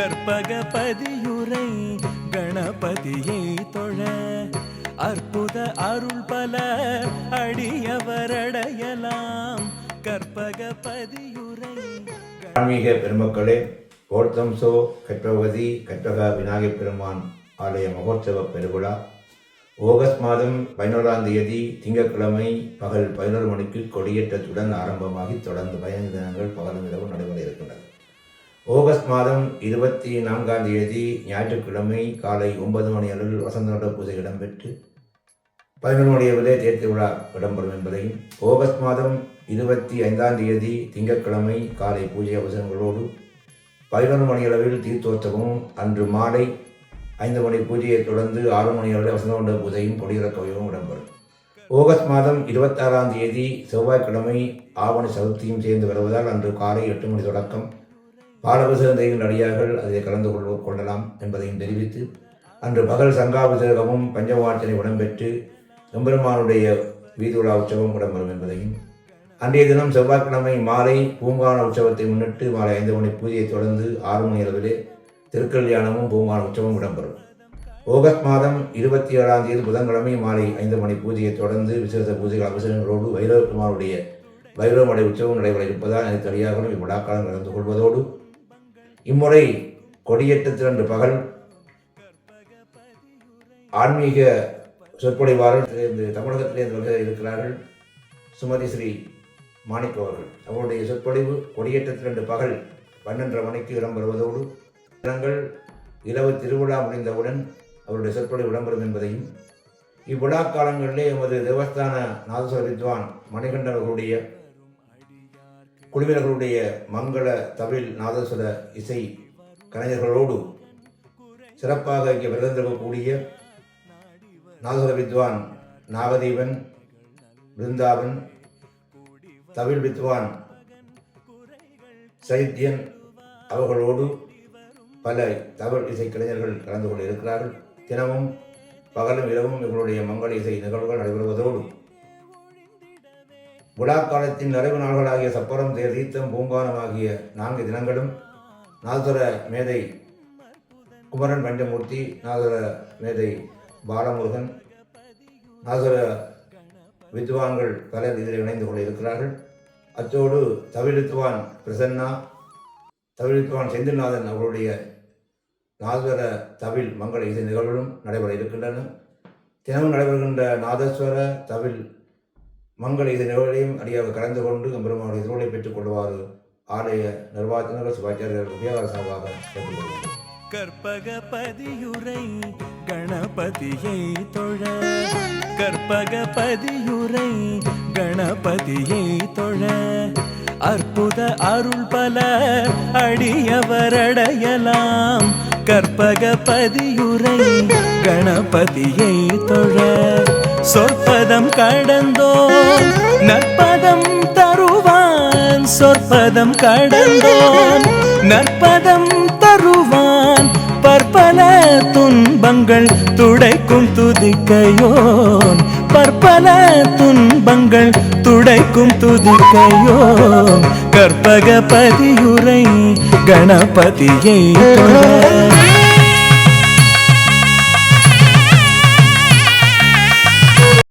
கற்பகபதியுரை கணபதியை தொழ. அற்புத அருள் பல அடியவரடையலாம். கற்பகபதியுரை ஆன்மீக பெருமக்களே ஓர்த்தம்சோ கற்பகதி கற்பக விநாயகப் பெருமான் ஆலய மகோற்சவ பெருவிழா. ஆகஸ்ட் மாதம் பதினோராம் தேதி திங்கட்கிழமை பகல் பதினோரு மணிக்கு கொடியேற்றத்துடன் ஆரம்பமாகி தொடர்ந்து பதினைந்து தினங்கள் பகலும் இரவு நடைபெற இருக்கின்றன. ஆகஸ்ட் மாதம் இருபத்தி நான்காம் தேதி ஞாயிற்றுக்கிழமை காலை ஒன்பது மணி அளவில் வசந்தோட பூஜை இடம்பெற்று பதினொரு விதை அளவிலே விழா இடம்பெறும் என்பதையும் ஆகஸ்ட் மாதம் இருபத்தி ஐந்தாம் தேதி திங்கட்கிழமை காலை பூஜை அவசரங்களோடு பதினொரு மணி அளவில் அன்று மாலை ஐந்து மணி பூஜையை தொடர்ந்து ஆறு மணி அளவில் வசந்தோண்ட பூஜையும் கொடியிறக்கவையும் இடம்பெறும். ஆகஸ்ட் மாதம் இருபத்தாறாம் தேதி செவ்வாய்க்கிழமை ஆவணி சதுர்த்தியும் சேர்ந்து வருவதால் அன்று காலை எட்டு மணி தொடக்கம் பாலபசந்தையின் அடியார்கள் அதில் கலந்து கொள்ள கொள்ளலாம் என்பதையும் தெரிவித்து அன்று பகல் சங்காபிஷேகமும் பஞ்சவார்த்தனை இடம்பெற்று எம்பெருமானுடைய வீதுலா உற்சவம் இடம்பெறும் என்பதையும் அன்றைய தினம் செவ்வாய்க்கிழமை மாலை பூங்கான உற்சவத்தை முன்னிட்டு மாலை ஐந்து மணி பூஜையை தொடர்ந்து ஆறு மணி அளவிலே திருக்கல்யாணமும் பூங்கான உற்சவம் இடம்பெறும். ஆகஸ்ட் மாதம் இருபத்தி ஏழாம் தேதி புதன்கிழமை மாலை ஐந்து மணி பூஜையை தொடர்ந்து விசேஷ பூஜைகள் அபிஷேகங்களோடு வைரவ பெருமானுடைய வைரவமடை உற்சவம் நடைபெற இருப்பதால் அனைத்து அடியார்களும் இவ்விழாக்காலம் கலந்து கொள்வதோடு இம்முறை கொடியேற்றத்திரண்டு பகல் ஆன்மீக சொற்பொழிவாளர் இந்த தமிழகத்திலே இருக்கிறார்கள். சுமதி ஸ்ரீ மாணிக் அவர்கள். அவருடைய சொற்பொழிவு கொடியேற்றத்திரண்டு பகல் பன்னெண்டரை மணிக்கு இடம்பெறுவதோடு தினங்கள் இரவு திருவிழா முடிந்தவுடன் அவருடைய சொற்பொழிவு இடம்பெறும் என்பதையும் இவ்விழா காலங்களிலே எமது தேவஸ்தான நாதஸ்வர வித்வான் மணிகண்டன் அவர்களுடைய குழுவினர்களுடைய மங்கள தமிழ் நாதஸ்வர இசை கலைஞர்களோடு சிறப்பாக இங்கே விருந்திருக்கக்கூடிய நாதஸ்வர வித்வான் நாகதீவன் பிருந்தாவன் தமிழ் வித்வான் சைத்தியன் அவர்களோடு பல தமிழ் இசை கலைஞர்கள் கலந்து கொண்டு இருக்கிறார்கள் தினமும் பகலும் இரவும் இவர்களுடைய மங்கள இசை நிகழ்வுகள் நடைபெறுவதோடு விழா காலத்தின் நிறைவு நாள்களாகிய சப்பரம் தேர் தீர்த்தம் பூங்கானமாகிய நான்கு தினங்களும் நாதர மேதை குமரன் பஞ்சமூர்த்தி நாதர மேதை பாலமுருகன் நாதர வித்வான்கள் பலர் இதில் இணைந்து கொள்ள இருக்கிறார்கள். அத்தோடு தவிழ்த்துவான் பிரசன்னா தவிழ்த்துவான் செந்தில்நாதன் அவருடைய நாதஸ்வர தவில் மங்கள இசை நிகழ்வுகளும் நடைபெற இருக்கின்றன. தினமும் நடைபெறுகின்ற நாதஸ்வர தவில் மங்கள இது நிகழ்வையும் அடியாக கலந்து கொண்டு பெருமானுடைய திருவிழை பெற்றுக் கொள்வாறு ஆலய நிர்வாகத்தினர் சிவாச்சாரியர்கள் உபயோக சார்பாக கற்பகபதியுரை கணபதியை தொழ. கற்பகபதியுரை கணபதியை தொழ. அற்புத அருள் பல அடியவரடையலாம் கற்பகபதியுரை கணபதியை தொழ. சொற்பதம் கடந்தோ. நற்பதம் தருவான் சொற்பதம் கடந்தோன் நற்பதம் தருவான் பற்பல துன்பங்கள் துடைக்கும் துதிக்கையோன். பற்பல துன்பங்கள் துடைக்கும் துதிக்கையோன். கற்பக பதியுரை கணபதியை தொழ